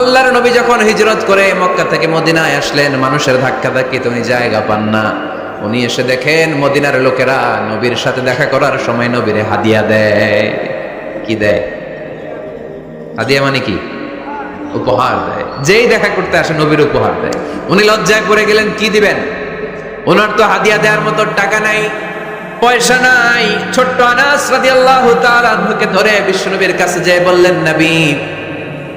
আল্লাহর নবী যখন হিজরত করে মক্কা থেকে মদিনায় আসলেন, মানুষের ধাক্কা ধাক্কিতে উনি জায়গা পান না। উনি এসে দেখেন, মদিনার লোকেরা নবীর সাথে দেখা করার সময় নবীরে হাদিয়া দেয়। কি দেয়? হাদিয়া মানে কি? উপহার দেয়। যেই দেখা করতে আসে, নবীর উপহার দেয়। উনি লজ্জায় পড়ে গেলেন, কি দিবেন? ওনার তো হাদিয়া দেওয়ার মতো টাকা নাই, পয়সা নাই। ছোট্ট আনাস রাদিয়াল্লাহু তাআলা ধরে বিশ্বনবীর কাছে যেয়ে বললেন, নবী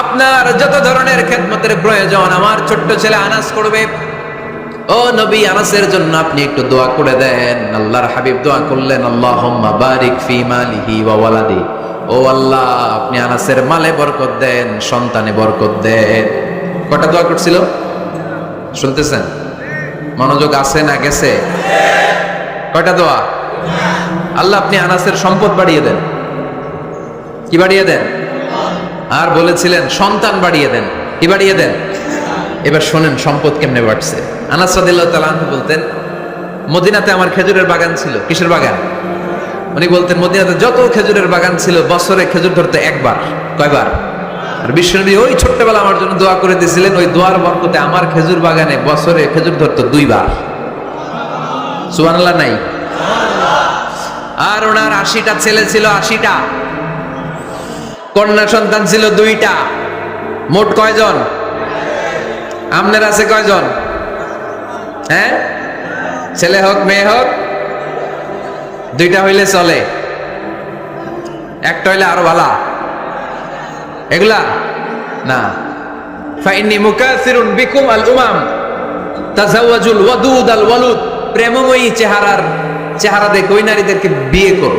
আপনার যত ধরনের খেদমতের প্রয়োজন, আমার ছোট্ট ছেলে আনাস করবে। ও নবী, আনাসের জন্য আপনি একটু দোয়া করে দেন। আল্লাহর হাবিব দোয়া করলেন আল্লাহ বারিক ফি মালিহি ওয়ালাদি। ও আল্লাহ, আপনি আনাসের মালে বরকত দেন, সন্তানে বরকত দেন। কটা দোয়া করছিল? শুনতেছেন? মনোযোগ আছে না গেছে? কয়টা দোয়া? আল্লাহ, আপনি আনাসের সম্পদ বাড়িয়ে দেন। কি বাড়িয়ে দেন? আর বলেছিলেন, সন্তান বাড়িয়ে দেন। কি বাড়িয়ে দেন? এবার শোনেন সম্পদ কেমনে বাড়ছে। আনাস রাদিল্লাহ বলতেন, মদিনাতে আমার খেজুরের বাগান ছিল। কিসের বাগান? উনি বলতেন, মদিনাতে যত খেজুরের বাগান ছিল, বছরে খেজুর ধরতে একবার, কয়বার? আর বিশ্বনবী ওই ছোট্টবেলা আমার জন্য দোয়া করে দিয়েছিলেন, ওই দোয়ার বরকতে আমার খেজুর বাগানে বছরে খেজুর ধরতো দুইবার। সুবহানাল্লাহ, নাই? আর ওনার আশিটা ছেলে ছিল আশিটা। কন্যা সন্তান ছিল দুইটা। মোট কয়জন? আমনের আছে কয়জন? হ্যাঁ? ছেলে হোক, মেয়ে হোক, দুইটা হইলে চলে। একটা হইলে আরও ভালা। এগুলা? না। ফাইন্নি মুকাসিরুন বিকুম আল উমাম। তাজাওয়াজুল ওয়াদুদ আল ওয়ালুদ। প্রেমময়ী চেহারার চেহারা দেখে ওই নারীদেরকে বিয়ে করো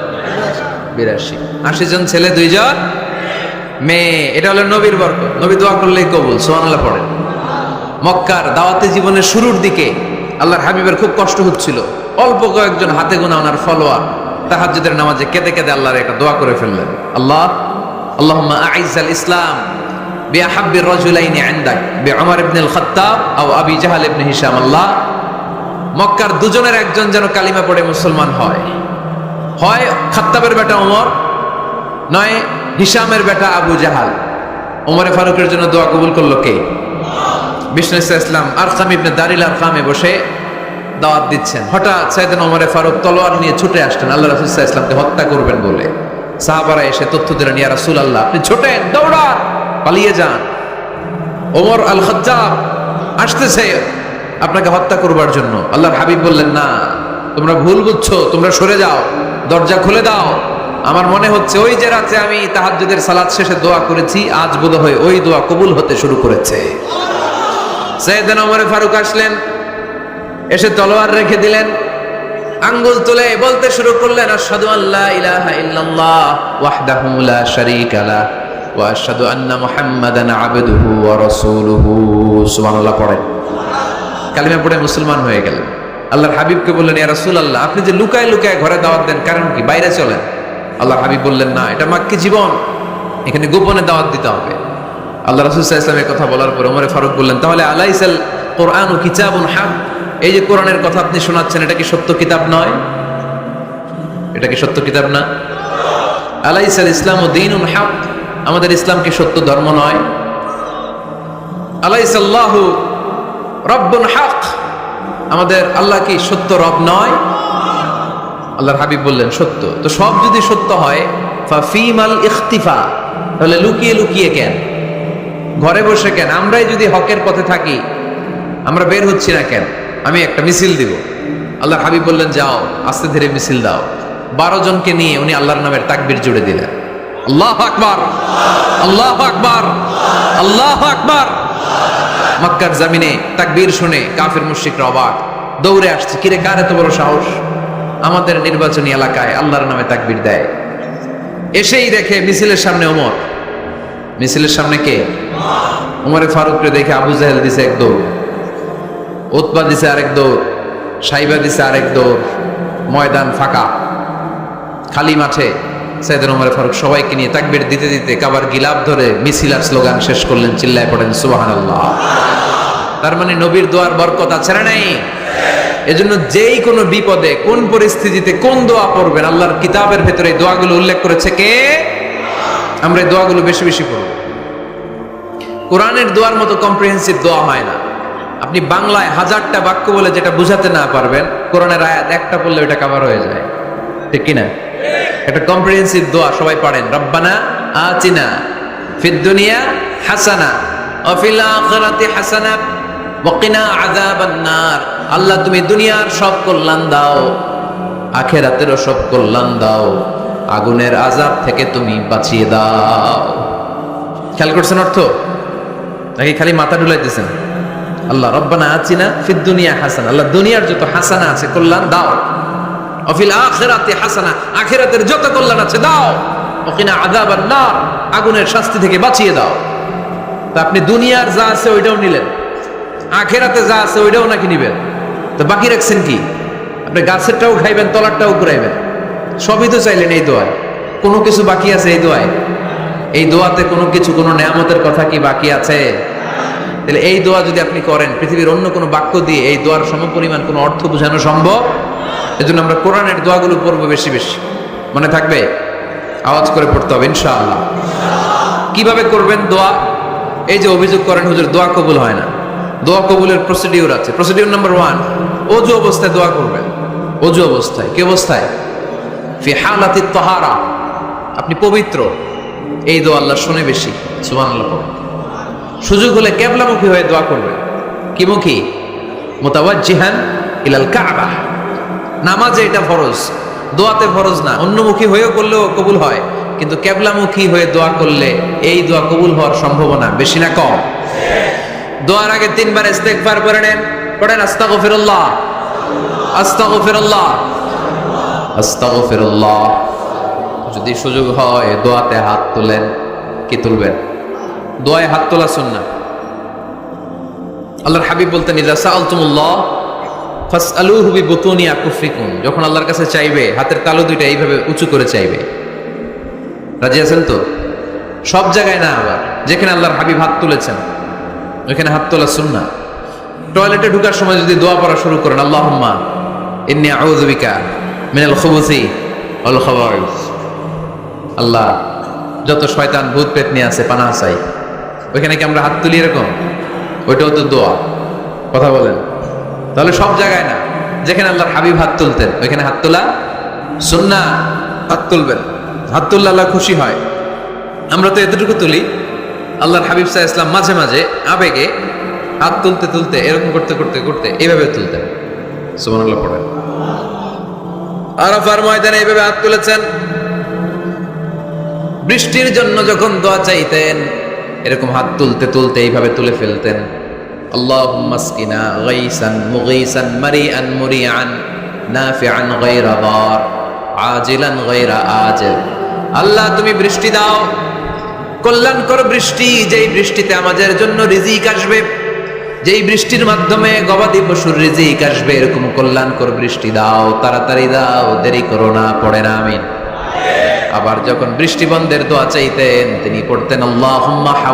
বিরাশি। আশি জন ছেলে দুইজন? মেয়ে। এটা হলো নবীর বরকত। নবী দোয়া করলেই কবুল সোহানাল্লাহ পড়েন। মক্কার দাওয়াতে জীবনের শুরুর দিকে আল্লাহর হাবিবের খুব কষ্ট হচ্ছিল। অল্প কয়েকজন হাতে গোনা ওনার ফলোয়ার তাহাজ্জুদের নামাজে কেঁদে কেঁদে আল্লাহর একটা দোয়া করে ফেললেন। আল্লাহ, আল্লাহুম্মা আইজাল ইসলাম রাজুলাইনি ইনদাক বিউমর ইবনে আল খাত্তাব আও আবি জাহাল ইবনে হিশাম। আল্লাহ, মক্কার দুজনের একজন যেন কালিমা পড়ে মুসলমান হয়। হয় খাত্তাবের বেটা ওমর, নয় হিসামের বেটা আবু জাহাল। ওমরে ফারুকের জন্য দোয়া কবুল করল কে? বিষ্ণু ইসলাম আরকাম ইবনে দারিল আরকামে বসে দাওয়াত দিচ্ছেন। হঠাৎ সাইদিন ওমরে ফারুক তলোয়ার নিয়ে ছুটে আসতেন। আল্লাহ রাসুল্লাহ ইসলামকে হত্যা করবেন বলে। সাহাবারা এসে তথ্য দিলেন, ইয়া রাসুল আল্লাহ আপনি ছোটেন, দৌড়ান, পালিয়ে যান। ওমর আল খজ্জাব আসতেছে আপনাকে হত্যা করবার জন্য। আল্লাহর হাবিব বললেন, না, তোমরা ভুল বুঝছ, তোমরা সরে যাও। দরজা খুলে দাও। আমার মনে হচ্ছে ওই যে রাতে আমি তাহাজ্জুদের সালাত শেষে দোয়া করেছি, আজ বোধ হয় ওই দোয়া কবুল হতে শুরু করেছে। সৈয়দান ওমরে ফারুক আসলেন, এসে তলোয়ার রেখে দিলেন, আঙ্গুল তুলে বলতে শুরু করলেন, আশহাদু আল্লা ইলাহা ইল্লাল্লাহ ওয়াহদাহু লা শারীকা লা ওয়া আশহাদু আন্না মুহাম্মাদান আবদুহু ওয়া রাসূলুহু। সুবহানাল্লাহ পড়েন। কালিমা পড়ে মুসলমান হয়ে গেলেন। আল্লাহর হাবিবকে বললেন, ইয়া রাসূলুল্লাহ, আপনি যে লুকায় লুকায় ঘরে দাওয়াত দেন, কারণ কি? বাইরে চলেন। আল্লাহ হাবিব বললেন, না, এটা মাক্কি জীবন। এখানে গোপনে দাওয়াত দিতে হবে। আল্লাহ রাসূল সাল্লাল্লাহু কথা বলার পর ওমরে ফারুক বললেন, তাহলে আলাইসাল কোরআন ও কিতাবুন হক? এই যে কোরআনের কথা আপনি শোনাচ্ছেন, এটা কি সত্য কিতাব নয়? এটা কি সত্য কিতাব না? আলাইসাল ইসলাম ও দিন হক? আমাদের ইসলাম কি সত্য ধর্ম নয়? আলাইসাল্লাহু রব্বুন হক? আমাদের আল্লাহ কি সত্য রব নয়? আল্লাহর হাবিব বললেন, সত্য। তো সব যদি সত্য হয়, ফাফিমাল ইখতিফা, তাহলে লুকিয়ে লুকিয়ে কেন? ঘরে বসে কেন? আমরাই যদি হকের পথে থাকি, আমরা বের হচ্ছি না কেন? আমি একটা মিছিল দিব। আল্লাহ হাবিব বললেন, যাও, আস্তে ধীরে মিছিল দাও। বারো জনকে নিয়ে উনি আল্লাহর নামের তাকবির জুড়ে দিলেন। আল্লাহ আকবার! আল্লাহ আকবার! আল্লাহ আকবার! মক্কার জামিনে তাকবীর শুনে কাফের মুশরিকরা অবাক। দৌড়ে আসছে, কিরে, কার এত বড় সাহস? আমাদের নির্বাচনী এলাকায় আল্লাহর নামে তাকবীর দেয়। এসেই দেখে মিছিলের সামনে ওমর। মিছিলের সামনে কে? উমরে ফারুককে দেখে আবু জাহেল দিছে এক দৌড় উৎপা দিছে আরেক দৌড়, সাইবা দিছে আরেক দৌড়। ময়দান ফাঁকা, খালি মাঠে সাইদের উমরে ফারুক সবাইকে নিয়ে তাকবির দিতে দিতে কাবার গিলাপ ধরে মিছিল আর স্লোগান শেষ করলেন, চিল্লায় পড়েন, সুবহানাল্লাহ। তার মানে নবীর দোয়ার বরকত আছে না নাই? এজন্য যেই কোনো বিপদে, কোন পরিস্থিতিতে কোন দোয়া পড়বেন, আল্লাহর কিতাবের ভেতরে এই দোয়াগুলো উল্লেখ করেছে কে? আমরা এই দোয়াগুলো বেশি বেশি পড়ব। কোরআনের দোয়ার মতো কম্প্রিহেন্সিভ দোয়া হয় না। আপনি বাংলায় হাজারটা বাক্য বলে যেটা বুঝাতে না পারবেন, কোরআনের আয়াত একটা পড়লে ওটা কাভার হয়ে যায়। ঠিক কিনা? একটা কম্প্রিহেন্সিভ দোয়া সবাই পড়েন। রব্বানা আতিনা ফিদ দুনিয়া হাসানা অফিল আখিরাতি হাসানা ওয়াকিনা আযাবান নার। আল্লাহ, তুমি দুনিয়ার সব কল্যাণ দাও, আখেরাতেরও সব কল্যাণ দাও, আগুনের আজাব থেকে তুমি বাঁচিয়ে দাও। খেয়াল করছেন অর্থ? নাকি খালি মাথা ডুলাইতেছেন আল্লাহ, রব্বানা আছিনা ফিদ দুনিয়া হাসান। আল্লাহ, দুনিয়ার যত হাসানা আছে, কল্যাণ দাও। অফিল আখেরাতে হাসানা, আখেরাতের যত কল্যাণ আছে দাও। ওকিনা আযাবান নার, আগুনের শাস্তি থেকে বাঁচিয়ে দাও। তা আপনি দুনিয়ার যা আছে ওইটাও নিলেন। আখেরাতে যা আছে ওইটাও নাকি নিবেন। তো বাকি রাখছেন কি? আপনি গাছেরটাও খাইবেন, তলারটাও ঘুরাইবেন সবই তো চাইলেন এই দোয়ায়। কোনো কিছু বাকি আছে এই দোয়ায়? এই দোয়াতে কোনো কিছু, কোনো নেয়ামতের কথা কি বাকি আছে? তাহলে এই দোয়া যদি আপনি করেন, পৃথিবীর অন্য কোনো বাক্য দিয়ে এই দোয়ার সমপরিমাণ কোনো অর্থ বোঝানো সম্ভব? এজন্য আমরা কোরআনের দোয়াগুলো পড়ব বেশি বেশি। মনে থাকবে? আওয়াজ করে পড়তে হবে, ইনশাআল্লাহ। কীভাবে করবেন দোয়া? এই যে অভিযোগ করেন, হুজুর, দোয়া কবুল হয় না। দোয়া কবুলের প্রসিডিউর আছে। প্রসিডিউর নাম্বার ওয়ান অজু অবস্থায় দোয়া করবেন। অজু অবস্থায়। কি অবস্থায়? ফি হালাতি তাহারা আপনি পবিত্র। এই দোয়া আল্লাহ শুনে বেশি। সুবহানাল্লাহ পড়ুন। সুযোগ হলে কেবলামুখী হয়ে দোয়া করবেন কি মুখী মোতাবাজ্জিহান ইলাল কাবা। নামাজে এটা ফরজ, দোয়াতে ফরজ না, অন্যমুখী হয়েও করলেও কবুল হয়, কিন্তু কেবলামুখী হয়ে দোয়া করলে এই দোয়া কবুল হওয়ার সম্ভাবনা বেশি না কম। দোয়ার আগে তিনবার ইস্তেগফার করে নেন, পড়েন আস্তাগফিরুল্লাহ। আস্তাগফিরুল্লাহ। আস্তাগফিরুল্লাহ। যদি সুযোগ হয় দোয়াতে হাত তোলেন, কি তুলবেন? দোয়ায় হাত তোলা সুন্নাহ। আল্লাহর হাবিব বলতেন ইজা সাআলতুমুল্লাহ, ফাসআলুহু বিবুতুনি আকুফিকুম যখন আল্লাহর কাছে চাইবে, হাতের তালু দুইটা এইভাবে উঁচু করে চাইবে। রাজি আছেন তো? সব জায়গায় না আবার, যেখানে আল্লাহর হাবিব হাত তুলেছেন, ওইখানে হাত তোলা সুন্নাহ। টয়লেটে ঢুকার সময় যদি দোয়া পড়া শুরু করেন, আল্লাহুম্মা ইন্নী আউযু বিকা মিনাল খুবুসি ওয়াল খাবাইস। আল্লাহ, যত শয়তান ভূত পেতনি আছে পানা চাই। ওইখানে কি আমরা হাত তুলি এরকম? ওইটাও তো দোয়া। কথা বলেন। তাহলে সব জায়গায় না, যেখানে আল্লাহর হাবিব হাত তুলতেন, ওইখানে হাত তোলা সুন্না, হাত তুলবেন। হাত তুললে আল্লাহ খুশি হয়। আমরা তো এতটুকু তুলি, আল্লাহর হাবিব সাহা ইসলাম মাঝে মাঝে আবেগে হাত তুলতে তুলতে, এরকম করতে করতে করতে এইভাবে তুলতেন। সুবহানাল্লাহ পড়েন। আরাফার ময়দানে এইভাবে হাত তুলেছেন। বৃষ্টির জন্য যখন দোয়া চাইতেন এরকম হাত তুলতে তুলতে এইভাবে তুলে ফেলতেন। আল্লাহ মাসকিনা গৈসান মুগৈসান মারি আন না ফে আন গৈরা বর আল্লাহ তুমি বৃষ্টি দাও। কল্যাণকর বৃষ্টি যেই বৃষ্টিতে আমাদের জন্য রিজিক আসবে, যেই বৃষ্টির মাধ্যমে গবাদি পশুর রিজিক আসবে, এরকম কল্যাণকর বৃষ্টি দাও, তাড়াতাড়ি দাও, দেরি করো না, পড়ে না, আমিন। আবার যখন বৃষ্টি বন্ধের দোয়া চাইতেন, তিনি পড়তেন, আল্লাহুম্মা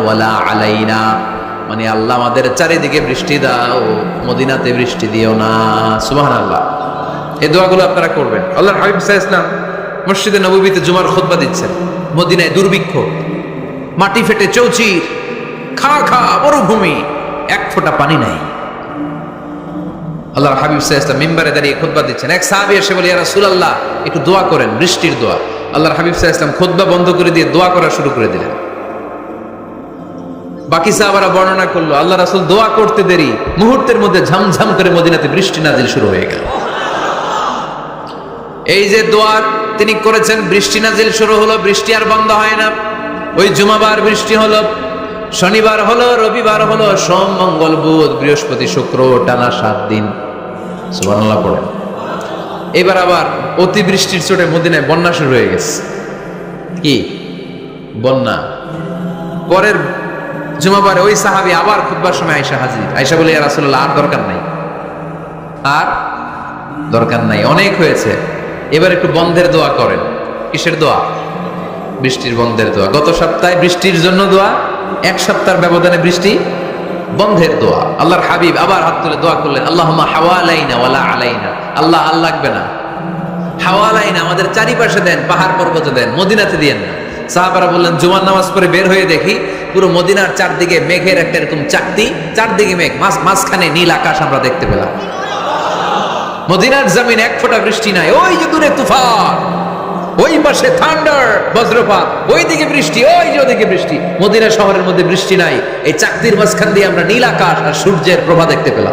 ওয়ালা আলাইনা। মানে আল্লাহ আমাদের চারিদিকে বৃষ্টি দাও, মদিনাতে বৃষ্টি দিও না। সুবহানাল্লাহ। এই দোয়াগুলো আপনারা করবেন। আল্লাহর হাবিব সাল্লাল্লাহু মসজিদে নববীতে জুমার খুতবা দিচ্ছেন। মদিনায় দুর্ভিক্ষ, মাটি ফেটে চৌচির, খা খা, মরুভূমি, এক ফোঁটা পানি নাই। আল্লাহর হাবিব সাহা ইসলাম মিম্বারে দাঁড়িয়ে খুতবা দিচ্ছেন। এক সাহাবি এসে বলি রাসুল আল্লাহ একটু দোয়া করেন, বৃষ্টির দোয়া। আল্লাহর হাবিব সাহা ইসলাম খুতবা বন্ধ করে দিয়ে দোয়া করা শুরু করে দিলেন। বাকি সাহাবারা বর্ণনা করল, আল্লাহ রাসূল, দোয়া করতে দেরি। মুহূর্তের মধ্যে ঝমঝম করে মদিনাতে বৃষ্টি নাজিল শুরু হয়ে গেল। এই যে দোয়া তিনি করেছেন, বৃষ্টি নাজিল শুরু হলো, বৃষ্টি আর বন্ধ হয় না। ওই জুমাবার বৃষ্টি হলো শনিবার হলো, রবিবার হলো, সোম, মঙ্গল, বুধ, বৃহস্পতি, শুক্র, টানা সাত দিন। এবার আবার অতিবৃষ্টির চোটে মদিনায় বন্যা শুরু হয়ে গেছে। কি? বন্যা। পরের জুমাবারে ওই সাহাবি আবার খুববার সময় আয়সা হাজির। আয়সা বলে, ইয়া রাসূলুল্লাহ, আর দরকার নাই। আর দরকার নাই, অনেক হয়েছে। এবার একটু বন্ধের দোয়া করেন। কিসের দোয়া? বৃষ্টির বন্ধের দোয়া। গত সপ্তাহে বৃষ্টির জন্য দোয়া এক সপ্তাহের ব্যবধানে বৃষ্টি, বন্ধের দোয়া। আল্লাহর হাবিব আবার হাত তুলে দোয়া করলেন আল্লাহ হাওয়া আলাইনা ওয়ালা আলাইনা। আল্লাহ আল্লাহ লাগবে না। হাওয়া আলাইনা আমাদের চারিপাশে দেন, পাহাড় পর্বতে দেন, মদিনাতে দিয়েন না। সাহাবারা বললেন, জুমার নামাজ পরে বের হয়ে দেখি, পুরো মদিনার চারদিকে মেঘের একটা এরকম চাকতি, চারদিকে মেঘ, মাঝ, মাঝখানে নীল আকাশ আমরা দেখতে পেলাম। মদিনার জমিন এক ফোঁটা বৃষ্টি নাই, ওই যে দূরে তুফান। ওই পাশে থান্ডার, বজ্রপাত। ওই দিকে বৃষ্টি, ওই যে ওদিকে বৃষ্টি। মদিনা শহরের মধ্যে বৃষ্টি নাই। এই চাকতির মাঝখান দিয়ে আমরা নীল আকাশ আর সূর্যের প্রভা দেখতে পেলাম।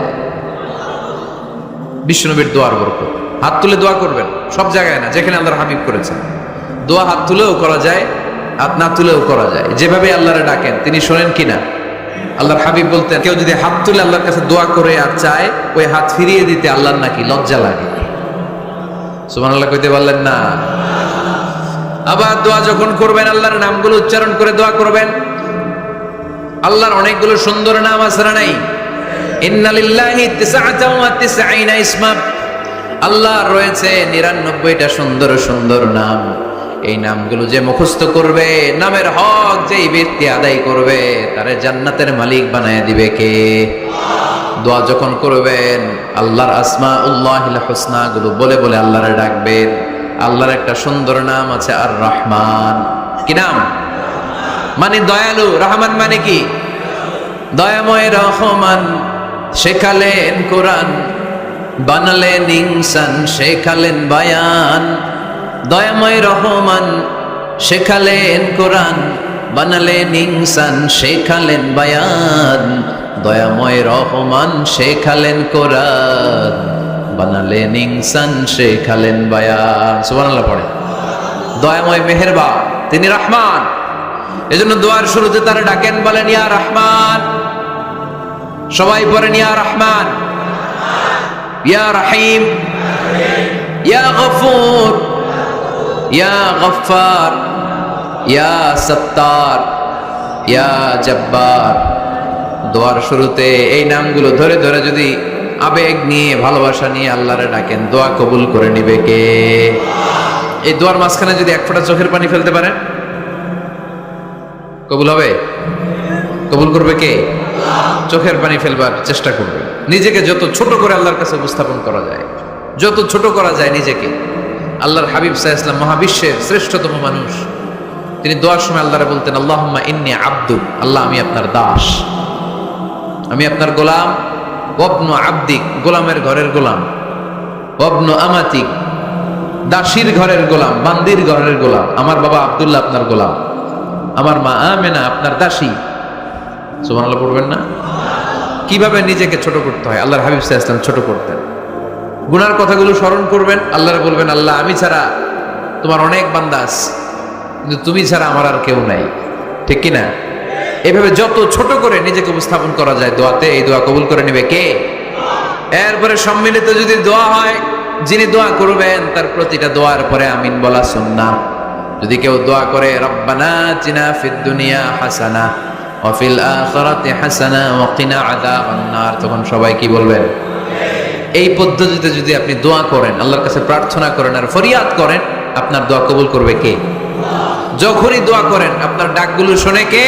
বিষ্ণুনবীর দোয়ার বরকত। হাত তুলে দোয়া করবেন। সব জায়গায় না, যেখানে আল্লাহর হাবিব করেছেন। দোয়া হাত তুলেও করা যায়, হাত না তুলেও করা যায়। যেভাবে আল্লাহরে ডাকেন, তিনি শোনেন কিনা? আল্লাহর হাবিব বলতেন, কেউ যদি হাত তুলে আল্লাহর কাছে দোয়া করে আর চায়, ওই হাত ফিরিয়ে দিতে আল্লাহর নাকি লজ্জা লাগে। সুমান আল্লাহ কইতে পারলেন না। আবার দোয়া যখন করবেন, আল্লাহর নামগুলো উচ্চারণ করে দোয়া করবেন। আল্লাহর অনেকগুলো সুন্দর নাম আছে না নাই? আল্লাহর রয়েছে নিরানব্বইটা সুন্দর সুন্দর নাম। এই নামগুলো যে মুখস্থ করবে, নামের হক যেই ব্যক্তি আদায় করবে, তারে জান্নাতের মালিক বানায় দিবে কে? দোয়া যখন করবেন, আল্লাহর আসমা উল্লাহ হোসনা গুলো বলে বলে আল্লাহরে ডাকবেন। আল্লাহর একটা সুন্দর নাম আছে আর রহমান কি নাম? মানে দয়ালু। রহমান মানে কি? দয়াময় রহমান। শেখালেন কোরআন, বানালেন ইনসান, শেখালেন বায়ান। দয়াময় রহমান, শেখালেন কোরআন, বানালেন ইনসান, শেখালেন বায়ান। দয়াময় রহমান, শেখালেন কোরআন। বানালেন ইনসান শেখালেন বায়ান সুবহানাল্লাহ পড়ে। দয়াময় মেহেরবা তিনি রহমান। এজন্য দোয়ার শুরুতে তারা ডাকেন, বলেন, ইয়া রহমান। সবাই পড়েন, ইয়া রহমান। ইয়া রহিম। ইয়া গফুর। ইয়া গফফার। ইয়া সত্তার। ইয়া জব্বার। দোয়ার শুরুতে এই নামগুলো ধরে ধরে যদি আবেগ নিয়ে, ভালোবাসা নিয়ে আল্লাহরে ডাকেন, দোয়া কবুল করে নিবে কে? এই দোয়ার মাঝখানে যদি এক ফোঁটা চোখের পানি ফেলতে পারেন, কবুল হবে? কবুল করবে কে? চোখের পানি ফেলবার চেষ্টা করবে। নিজেকে যত ছোট করে আল্লাহর কাছে উপস্থাপন করা যায়, যত ছোট করা যায় নিজেকে, আল্লাহর হাবিব সাহা মহাবিশ্বের শ্রেষ্ঠতম মানুষ। তিনি দোয়ার সময় আল্লাহরে বলতেন আল্লাহ ইন্নি আব্দু, আল্লাহ আমি আপনার দাস, আমি আপনার গোলাম অবনু আব্দিক গোলামের ঘরের গোলাম। অবনু আমাতিক দাসির ঘরের গোলাম, বান্দির ঘরের গোলাম। আমার বাবা আবদুল্লাহ আপনার গোলাম। আমার মা আমেনা আপনার দাসী। সুবহানাল্লাহ, পড়বেন না? কীভাবে নিজেকে ছোট করতে হয়? আল্লাহর হাবিব সাহা ইসলাম ছোট করতেন। গুনার কথাগুলো স্মরণ করবেন, আল্লাহর বলবেন, আল্লাহ, আমি ছাড়া তোমার অনেক বান্দাস কিন্তু তুমি ছাড়া আমার আর কেউ নাই। ঠিক কি না এভাবে যত ছোট করে নিজেকে উপস্থাপন করা যায় দোয়াতে, এই দোয়া কবুল করে নেবে কে? এরপরে সম্মিলিত যদি দোয়া হয়, যিনি দোয়া করবেন, তার প্রতিটা দোয়ার পরে আমিন বলা সুন্নাহ। যদি কেউ দোয়া করে, রব্বানা চিনা দুনিয়া হাসানা ওয়াফিল আখিরাতি হাসানা, ওয়া কিনা আযাবান নার। তখন সবাই কি বলবেন? এই পদ্ধতিতে যদি আপনি দোয়া করেন, আল্লাহর কাছে প্রার্থনা করেন আর ফরিয়াদ করেন, আপনার দোয়া কবুল করবে কে? যখনই দোয়া করেন, আপনার ডাকগুলো শোনে কে?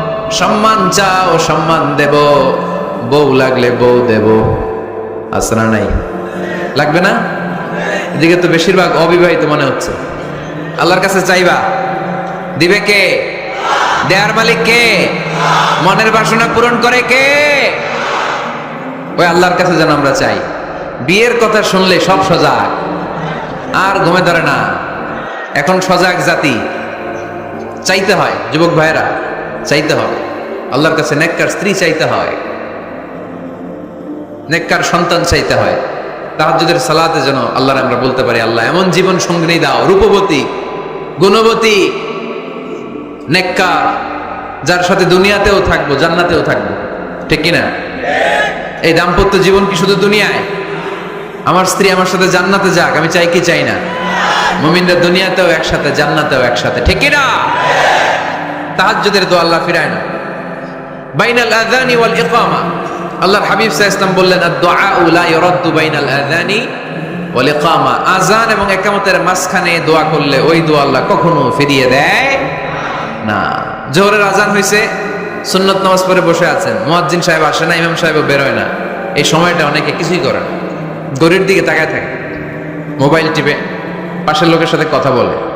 সম্মান চাও, সম্মান দেব। বউ লাগলে বউ দেব। আসরা নাই। লাগবে না? এদিকে তো বেশিরভাগ অবিবাহিত মনে হচ্ছে। আল্লাহর কাছে চাইবা। দিবে কে? দেয়ার মালিক কে? মনের বাসনা পূরণ করে কে? ওই আল্লাহর কাছে যেন আমরা চাই। বিয়ের কথা শুনলে সব সজাগ। আর ঘুমে ধরে না। এখন সজাগ জাতি। চাইতে হয়, যুবক ভাইরা চাইতে হবে। আল্লাহর কাছে নেককার স্ত্রী চাইতে হয়, নেককার সন্তান চাইতে হয়। তাহাজ্জুদের সালাতে যেন আল্লাহর আমরা বলতে পারি, আল্লাহ এমন জীবন সঙ্গিনী দাও, রূপবতী, গুণবতী, নেককার, যার সাথে দুনিয়াতেও থাকব, জান্নাতেও থাকব। ঠিক কিনা? এই দাম্পত্য জীবন কি শুধু দুনিয়ায়? আমার স্ত্রী আমার সাথে জান্নাতে যাক, আমি চাই কি চাই না? মুমিনরা দুনিয়াতেও একসাথে, জান্নাতেও একসাথে। ঠিক কিনা? তাহাজ্জুদের দোয়া আল্লাহ ফিরায় না। বাইনাল আযানি ওয়াল ইকামা। আল্লাহর হাবিব আলাইহি ওয়াসাল্লাম বললেন, আদ-দুআ লা ইউরাদ্দু বাইনাল আযানি ওয়াল ইকামা। আযান এবং ইকামতের মাঝখানে দোয়া করলে ওই দোয়া আল্লাহ কখনো ফিরিয়ে দেয় না। জোহরের আজান হয়েছে সুন্নত নামাজ পড়ে বসে আছেন। মুয়াজ্জিন সাহেব আসে না, ইমাম সাহেব বেরোয় না। এই সময়টা অনেকে কিছুই করে না। গরির দিকে তাকায় থাকে। মোবাইল টিপে, পাশের লোকের সাথে কথা বলে।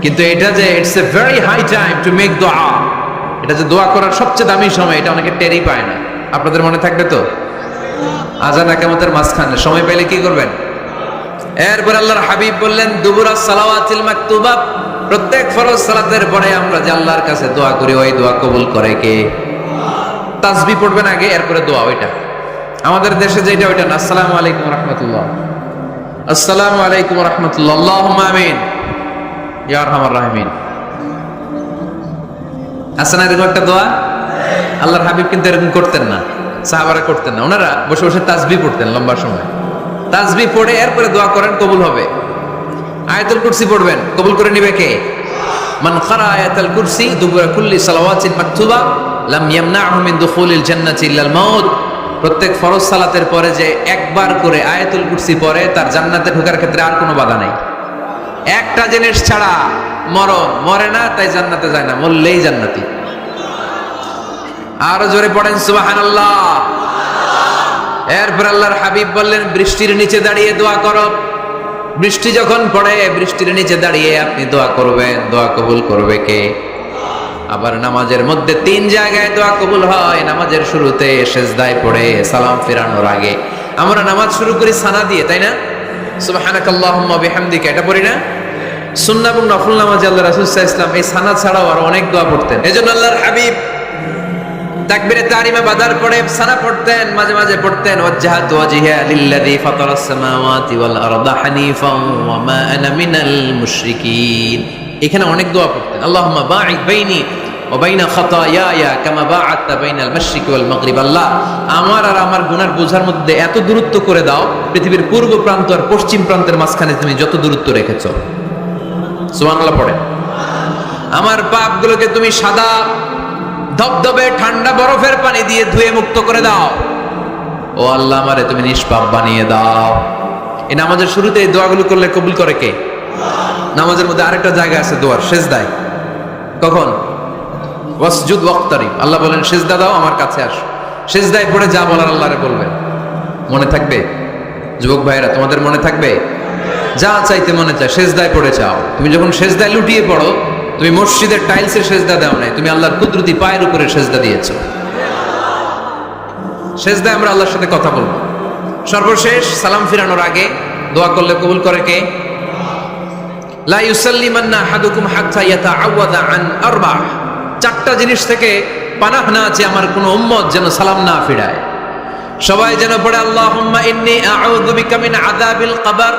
কিন্তু এটা যে it's a very high time to make দোয়া এটা যে দোয়া করার সবচেয়ে দামি সময়, এটা অনেকে টেরই পায় না। আপনাদের মনে থাকবে তো? আজান একামতের মাঝখানে। সময় পেলে কি করবেন? এরপর আল্লাহর হাবিব বললেন, দুবুরা সালাওয়াতিল মাকতুবা। প্রত্যেক ফরজ সালাতের পরে আমরা যে আল্লাহর কাছে দোয়া করি, ওই দোয়া কবুল করে কে? তাসবি পড়বেন আগে, এরপরে দোয়া, ওইটা। আমাদের দেশে যেটা, ওইটা না। আসসালামু আলাইকুম রহমতুল্লাহ। আসসালামু আলাইকুম রহমতুল্লাহ। আল্লাহুম্মা আমিন। ইয়া আরহামার রাহিমিন। আছে না এরকম একটা দোয়া? আল্লাহর হাবিব কিন্তু এরকম করতেন না, সাহাবারা করতেন না। ওনারা বসে বসে তাসবি পড়তেন লম্বা সময়। তাসবি পড়ে এরপরে দোয়া করেন, কবুল হবে। আয়াতুল কুরসি পড়বেন, কবুল করে নিবে কে? মান খারা আয়াতুল কুরসি, দুবুরা কুল্লি সালাওয়াতিন মাকতুবা, লাম ইয়ামনাহু মিন দুখুলিল জান্নাতি ইল্লাল মাউত। প্রত্যেক ফরজ সালাতের পরে যে একবার করে আয়াতুল কুরসি পড়ে, তার জান্নাতে ঢোকার ক্ষেত্রে আর কোনো বাধা নাই। একটা জিনিস ছাড়া মরণ মরে না, তাই জান্নাতে যায় না, মরলেই জান্নাতি। আরও জোরে পড়েন, সুবহানাল্লাহ। এরপর আল্লাহর হাবিব বললেন, বৃষ্টির নিচে দাঁড়িয়ে দোয়া করো। বৃষ্টি যখন পড়ে, বৃষ্টির নিচে দাঁড়িয়ে আপনি দোয়া করবেন, দোয়া কবুল করবে কে? আবার নামাজের মধ্যে তিন জায়গায় দোয়া কবুল হয়, নামাজের শুরুতে সেজদায় পড়ে, সালাম ফেরানোর আগে। আমরা নামাজ শুরু করি সানা দিয়ে, তাই না? বিহামদিকা, এটা পড়ি না? সুন্নাহ এবং নফল নামাজে আল্লাহ ওয়াসাল্লাম এই সানা ছাড়াও আরও অনেক দোয়া পড়তেন। এজন্য আল্লাহর হাবিব তাকবীরে বাদার সানা পড়তেন, মাঝে মাঝে পড়তেন ওয়াজহাতু ওয়াজহিয়া লিল্লাযী ফাতারাস সামাওয়াতি ওয়াল আরদা ওয়া মা আনা মিনাল মুশরিকিন। এখানে অনেক দোয়া পড়তেন। আল্লাহুম্মা বাঈদ বাইনি ওয়া বাইনা খাতায়ায়া কামা বাআদতা বাইনাল মাশরিকি ওয়াল মাগরিব। আল্লাহ, আমার আর আমার গুনার বোঝার মধ্যে এত দূরত্ব করে দাও, পৃথিবীর পূর্ব প্রান্ত আর পশ্চিম প্রান্তের মাঝখানে তুমি যত দূরত্ব রেখেছো। সুবহানাল্লাহ পড়ে। আমার পাপগুলোকে তুমি সাদা ধবধবে ঠান্ডা বরফের পানি দিয়ে ধুয়ে মুক্ত করে দাও। ও আল্লাহ আমারে, তুমি নিষ্পাপ বানিয়ে দাও। এই নামাজের শুরুতে এই দোয়াগুলো করলে কবুল করে কে? নামাজের মধ্যে আরেকটা জায়গা আছে দোয়ার শেষ দায় কখন? ওয়াসজুদ ওয়াক্তারি আল্লাহ বলেন, সেজদা দাও, আমার কাছে আসো। সেজদায় পড়ে যা বলার আল্লাহরে বলবে। মনে থাকবে? যুবক ভাইরা তোমাদের মনে থাকবে? যা চাইতে মনে চায়, সেজদায় পড়ে চাও তুমি যখন সেজদায় লুটিয়ে পড়ো, তুমি মসজিদের টাইলসের সেজদা দাও নাই, তুমি আল্লাহর কুদরতি পায়ের উপরে সেজদা দিয়েছ। সেজদায় আমরা আল্লাহর সাথে কথা বলব। সর্বশেষ সালাম ফিরানোর আগে দোয়া করলে কবুল করে কে? লা ইউসাল্লিমান্না আহাদুকুম হাত্তা ইয়াতাআওয়াদা আন আরবা চারটা জিনিস থেকে পানাহ না আছে আমার কোনো উম্মত যেন সালাম না ফিরায়। সবাই যেন পড়ে, আল্লাহুম্মা ইন্নী আউযু বিকা মিন আযাবিল কবর।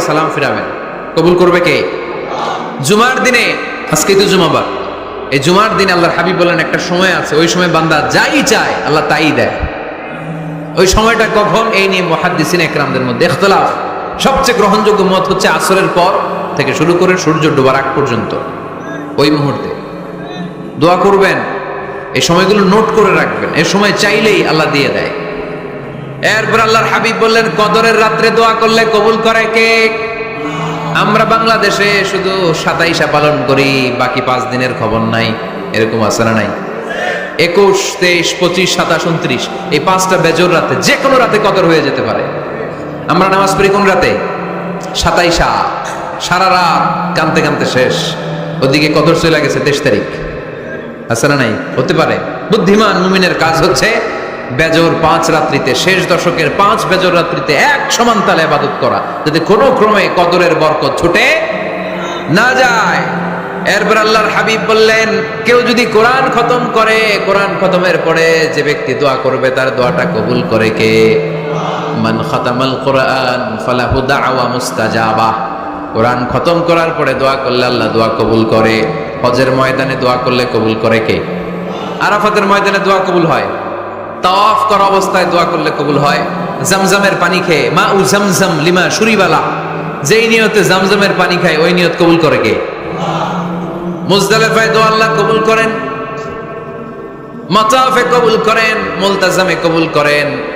সালাম ফিরাবেন। কবুল করবে কে? জুমার দিনে, আজকে তো জুমাবার, এই জুমার দিনে আল্লাহর হাবিব বলেন, একটা সময় আছে, ওই সময় বান্দা যাই চায়, আল্লাহ তাই দেয়। ওই সময়টা কখন? এই নিয়ে মহাদ্দিসিন একরামদের মধ্যে সবচেয়ে গ্রহণযোগ্য মত হচ্ছে আসরের পর থেকে শুরু করে সূর্য ডোবার আগ পর্যন্ত। ওই মুহূর্তে দোয়া করবেন, এই সময়গুলো নোট করে রাখবেন, এ সময় চাইলেই আল্লাহ দিয়ে দেয়। এরপর আল্লাহর হাবিব বললেন, কদরের রাত্রে দোয়া করলে কবুল করে কে? আমরা বাংলাদেশে শুধু সাতাইশা পালন করি, বাকি পাঁচ দিনের খবর নাই। এরকম আছে না নাই? একুশ, তেইশ, পঁচিশ, সাতাশ, উনত্রিশ, এই পাঁচটা বেজর রাতে যে কোনো রাতে কদর হয়ে যেতে পারে। আমরা নামাজ পড়ি কোন রাতে? সাতাইশা। সারা রাত কানতে কানতে শেষ। ওদিকে কদর চলে গেছে তেইশ তারিখ। না নাই? হতে পারে। বুদ্ধিমান মুমিনের কাজ হচ্ছে বেজর পাঁচ রাত্রিতে, শেষ দশকের পাঁচ বেজর রাত্রিতে এক সমান তালে আবাদত করা। যাতে কোনো ক্রমে কদরের বরকত ছুটে না যায়, এরপর আল্লাহর হাবিব বললেন, কেউ যদি কোরআন খতম করে, কোরআন খতমের পরে যে ব্যক্তি দোয়া করবে, তার দোয়াটা কবুল করে কে? মান খতামাল কোরআন, ফালাহু দাওয়া মুস্তাজাবা। কোরআন খতম করার পরে দোয়া করলে আল্লাহ দোয়া কবুল করে। হজের ময়দানে দোয়া করলে কবুল করে কে? আরাফাতের ময়দানে দোয়া কবুল হয়। তাওয়াফ করা অবস্থায় দোয়া করলে কবুল হয়। জামজামের পানি খেয়ে, মা উ জামজাম লিমা সুরিবালা যেই নিয়তে জামজামের পানি খায়, ওই নিয়ত কবুল করে কে? মুজদালেফায় দোয়া আল্লাহ কবুল করেন। মাতাফে কবুল করেন, মুলতাজামে কবুল করেন।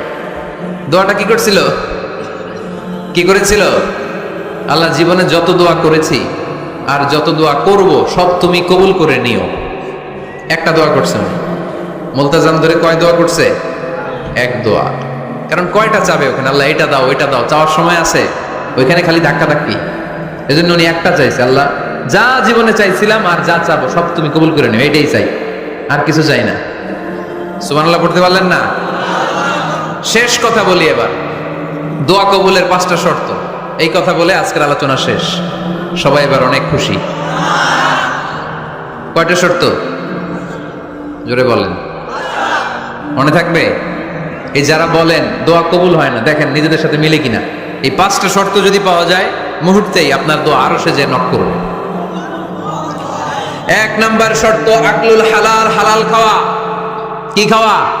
দোয়াটা কি করছিল? কি করেছিল? আল্লাহ জীবনে যত দোয়া করেছি আর যত দোয়া করব, সব তুমি কবুল করে নিও। একটা দোয়া করছে মুলতাজাম ধরে কয় দোয়া করছে? এক দোয়া। কারণ কয়টা চাবে ওখানে? আল্লাহ, এটা দাও এটা দাও। চাওয়ার সময় আছে। ওইখানে খালি ধাক্কা ধাক্কি। এই জন্য উনি একটা চাইছে, আল্লাহ, যা জীবনে চাইছিলাম আর যা চাবো, সব তুমি কবুল করে নিও। এটাই চাই। আর কিছু চাই না। সুমান আল্লাহ পড়তে পারলেন না? শেষ কথা বলি এবার। দোয়া কবুলের পাঁচটা শর্ত। এই কথা বলে আজকের আলোচনা শেষ। সবাই এবার অনেক খুশি। কয়টা শর্ত? জোরে বলেন। মনে থাকবে? এই যারা বলেন, দোয়া কবুল হয় না, দেখেন নিজেদের সাথে মিলে কিনা। এই পাঁচটা শর্ত যদি পাওয়া যায়, মুহূর্তেই আপনার দোয়া আরও সে যে নক করবে। এক নাম্বার শর্ত, আকলুল হালাল হালাল খাওয়া। কি খাওয়া?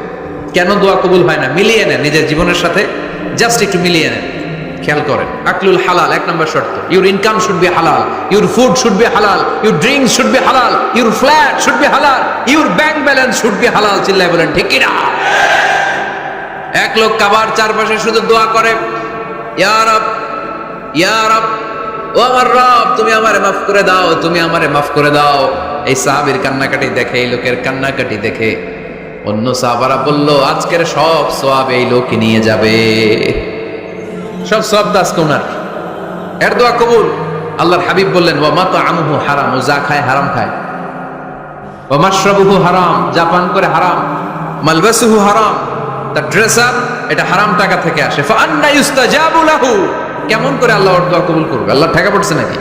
কেন দোয়া কবুল হয় না? মিলিয়ে নেন নিজের জীবনের সাথে জাস্ট একটু মিলিয়ে নেন। খেয়াল করেন। আকলুল হালাল, এক নম্বর শর্ত। Your income should be halal your food should be halal your drink should be halal your flat should be halal your bank balance should be halal চিল্লায় বলেন, ঠিক কিনা? এক লোক কাবার চারপাশে শুধু দোয়া করে, ইয়া রব ইয়া রব, ও আমার রব, তুমি আমারে মাফ করে দাও, তুমি আমারে মাফ করে দাও। এই সাহাবীর কান্নাকাটি দেখে, এই লোকের কান্নাকাটি দেখে অন্য সাহাবারা বলল, আজকের সব সোয়াব এই লোকই নিয়ে যাবে। সব সব দাস কোনার এর দোয়া কবুল। আল্লাহর হাবিব বললেন, ওয়া মাতা আমহু হারাম, ও যা খায় হারাম খায়। ওয়া মাশরাবুহু হারাম, যা পান করে হারাম। মালবাসুহু হারাম, তার ড্রেস আপ এটা হারাম টাকা থেকে আসে। ফা আন্না ইউস্তাজাবু লাহু, কেমন করে আল্লাহ ওর দোয়া কবুল করবে? আল্লাহ ঠেকা পড়ছে নাকি?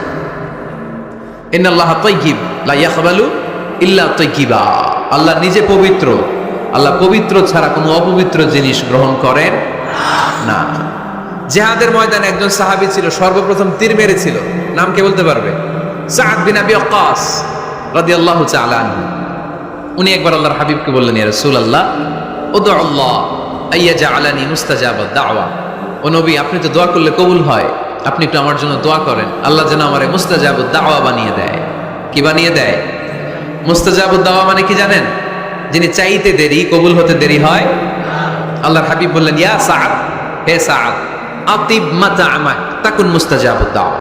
ইন্নাল্লাহ তাইয়িব লা ইয়াকবালু ইল্লা তাইয়িবা আল্লাহ নিজে পবিত্র। আল্লাহ পবিত্র ছাড়া কোনো অপবিত্র জিনিস গ্রহণ করেন না। জেহাদের ময়দানে একজন সাহাবী ছিল, সর্বপ্রথম তীর মেরেছিল। নাম কে বলতে পারবে? তাআলা আনহু। উনি একবার আল্লাহর হাবিবকে বললেন উদু আল্লাহ আইয়া জা আলানি মুস্তাজাবাদ দাওয়া ও নবী, আপনি তো দোয়া করলে কবুল হয়। আপনি একটু আমার জন্য দোয়া করেন। আল্লাহ যেন দাওয়া বানিয়ে দেয়। কি বানিয়ে দেয়? মানে কি জানেন? যিনি চাইতে দেরি, কবুল হতে দেরি হয়? আল্লাহর হাবিব বললেন, ইয়া সাদ হে সাদ আতিব মাতা আমাক তাকুন মুস্তাজাবুদ দাওয়া